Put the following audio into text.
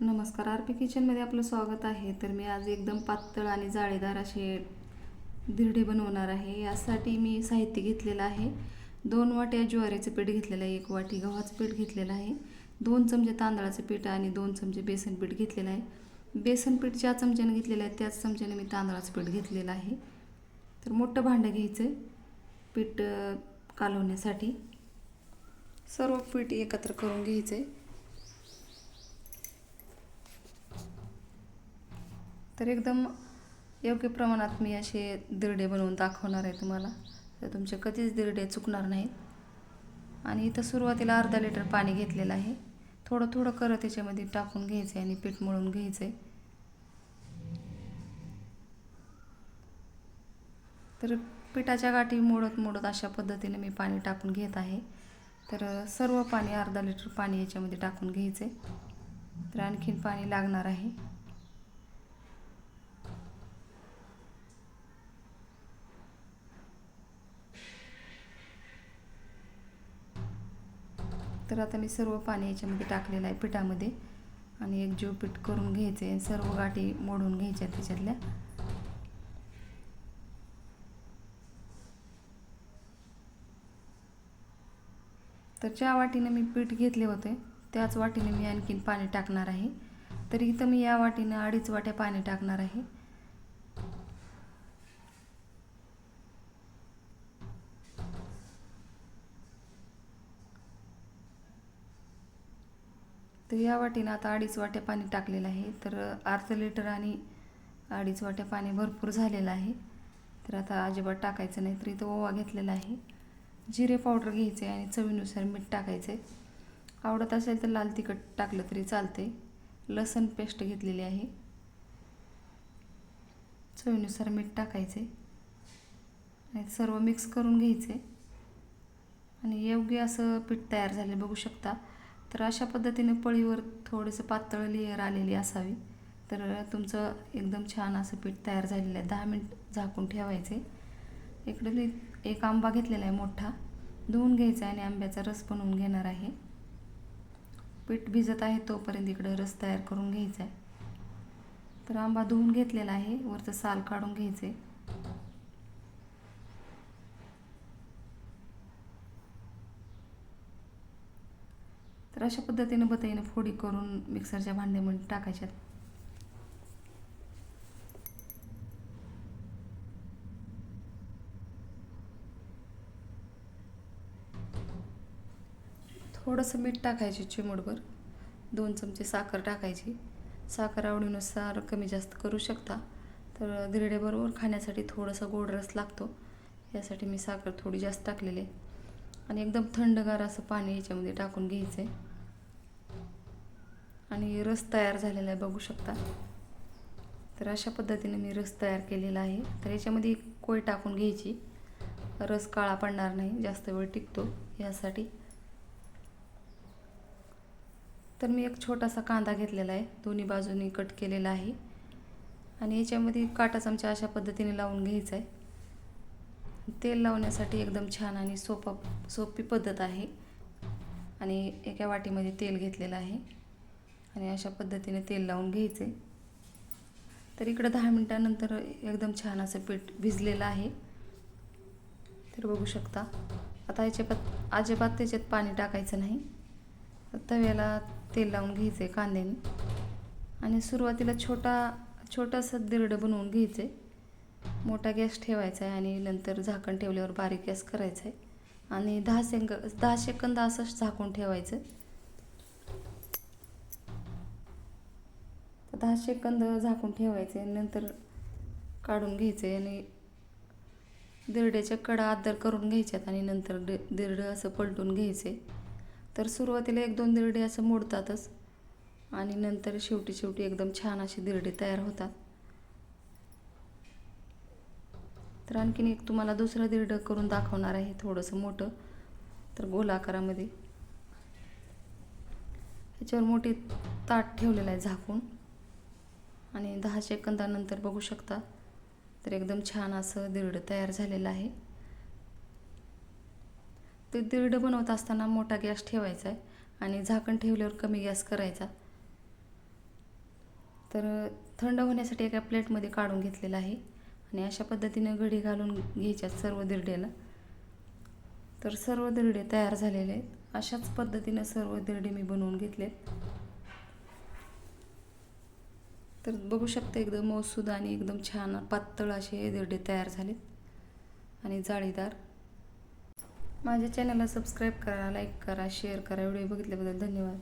नमस्कार R P किचनमध्ये आपलं स्वागत आहे. तर मी आज एकदम पातळ आणि जाळीदार असे धिरडे बनवणार आहे. यासाठी मी साहित्य घेतलेलं आहे. दोन वाट्या ज्वारीचं पीठ घेतलेलं आहे. एक वाटी गव्हाचं पीठ घेतलेलं आहे. दोन चमचे तांदळाचं पीठ आणि दोन चमचे बेसन पीठ घेतलेलं आहे. बेसन पीठ ज्या चमच्याने घेतलेलं आहे त्याच चमच्याने मी तांदळाचं पीठ घेतलेलं आहे. तर मोठं भांडं घ्यायचं आहे पीठ कालवण्यासाठी. सर्व पीठ एकत्र करून घ्यायचं आहे तर एकदम योग्य प्रमाणात मी असे दिरडे बनवून दाखवणार आहे तुम्हाला. तर तुमचे कधीच दिरडे चुकणार नाहीत. आणि इथं सुरुवातीला अर्धा लिटर पाणी घेतलेलं आहे. थोडं थोडं करत त्याच्यामध्ये टाकून घ्यायचं आहे आणि पीठ मळून घ्यायचं आहे तर पिठाच्या गाठी मोडत मोडत अशा पद्धतीने मी पाणी टाकून घेत आहे. तर सर्व पाणी अर्धा लिटर पाणी याच्यामध्ये टाकून घ्यायचं आहे तर आणखीन पाणी लागणार आहे. तर आता मी सर्व पाणी याच्यामध्ये टाकलेलं आहे पिठामध्ये. आणि एक जीव पीठ करून घ्यायचे सर्व गाठी मोडून घ्यायच्या त्याच्यातल्या. तर ज्या वाटीने मी पीठ घेतले होते त्याच वाटीने मी आणखीन पाणी टाकणार आहे. तर इथं मी या वाटीनं अडीच वाट्या पाणी टाकणार आहे. तर या वाटीनं आता अडीच वाट्या पाणी टाकलेलं आहे. तर अर्ध लिटर आणि अडीच वाट्या पाणी भरपूर झालेलं आहे. तर आता अजिबात टाकायचं नाही तर इथं ओवा घेतलेला आहे. जिरे पावडर घ्यायचे आणि चवीनुसार मीठ टाकायचे. आवडत असेल तर लाल तिखट टाकलं तरी चालते लसण पेस्ट घेतलेली आहे. चवीनुसार मीठ टाकायचे. आणि सर्व मिक्स करून घ्यायचे. आणि योग्य असं पीठ तयार झाले बघू शकता. तर अशा पद्धतीने पळीवर थोडंसं पातळ लेअर आलेली असावी. तर तुमचं एकदम छान असं पीठ तयार झालेलं आहे. दहा मिनिट झाकून ठेवायचे. इकडे मी एक आंबा घेतलेला आहे मोठा. धुवून घ्यायचा आहे आणि आंब्याचा रस बनवून घेणार आहे. पीठ भिजत आहे तोपर्यंत इकडं रस तयार करून घ्यायचा आहे. तर आंबा धुवून घेतलेला आहे. वरचं साल काढून घ्यायचे. तर अशा पद्धतीने बताईने फोडी करून मिक्सरच्या भांड्यामध्ये टाकायच्यात. थोडंसं मीठ टाकायचे चिमूटभर. दोन चमचे साखर टाकायची. साखर आवडीनुसार कमी जास्त करू शकता. तर धिरड्याबरोबर खाण्यासाठी थोडासा गोड रस लागतो. यासाठी मी साखर थोडी जास्त टाकलेली आहे. आणि एकदम थंडगार असं पाणी याच्यामध्ये टाकून घ्यायचं आहे आणि रस तयार झालेला आहे बघू शकता. तर अशा पद्धतीने मी रस तयार केलेला आहे. तर याच्यामध्ये एक कोय टाकून घ्यायची. रस काळा पडणार नाही जास्त वेळ टिकतो यासाठी. तर मी एक छोटासा कांदा घेतलेला आहे दोन्ही बाजूनी कट केलेला आहे. आणि याच्यामध्ये काटा चमचा अशा पद्धतीने लावून घ्यायचा आहे. तेल लावण्यासाठी एकदम छान आणि सोपा सोपी पद्धत आहे. आणि एका वाटीमध्ये तेल घेतलेलं आहे. आणि अशा पद्धतीने तेल लावून घ्यायचे. तर इकडं दहा मिनटानंतर एकदम छान असं पीठ भिजलेलं आहे. तर बघू शकता. आता याच्यात अजिबात त्याच्यात पाणी टाकायचं नाही. तव्याला तेल लावून घ्यायचं आहे कांद्याने. आणि सुरुवातीला छोटा छोटासा दिरडं बनवून घ्यायचं आहे मोठा गॅस ठेवायचा आहे आणि नंतर झाकण ठेवल्यावर बारीक गॅस करायचा आहे. आणि दहा सेंग दहा सेकंद असंच झाकून ठेवायचं. दहा सेकंद झाकून ठेवायचे नंतर काढून घ्यायचे आणि दिरड्याच्या कडा आदर करून घ्यायच्यात आणि नंतर दि दिरडं असं पलटून घ्यायचे. तर सुरुवातीला एक दोन दिरडे असं मोडतातच आणि नंतर शेवटी शेवटी एकदम छान असे दिरडे तयार होतात. तर आणखीन एक तुम्हाला दुसरं दीर्ड करून दाखवणार आहे थोडंसं मोठं तर गोल आकारामध्ये ह्याच्यावर मोठी ताट ठेवलेलं आहे झाकून. आणि दहा सेकंदानंतर बघू शकता तर एकदम छान असं दीर्ड तयार झालेलं आहे. ते दीर्ड बनवत असताना मोठा गॅस ठेवायचा आहे आणि झाकण ठेवल्यावर कमी गॅस करायचा. तर थंड होण्यासाठी एका प्लेटमध्ये काढून घेतलेलं आहे. आणि अशा पद्धतीनं घडी घालून घ्यायच्या सर्व दिरडेला. तर सर्व दिरडे तयार झालेले आहेत. अशाच पद्धतीनं सर्व दिरडे मी बनवून घेतलेत. तर बघू शकता एकदम मौसूद आणि एकदम छान पातळ असे दिरडे तयार झालेत. आणि जाळीदार. माझ्या चॅनलला सबस्क्राईब करा लाईक करा शेअर करा. व्हिडिओ बघितल्याबद्दल धन्यवाद.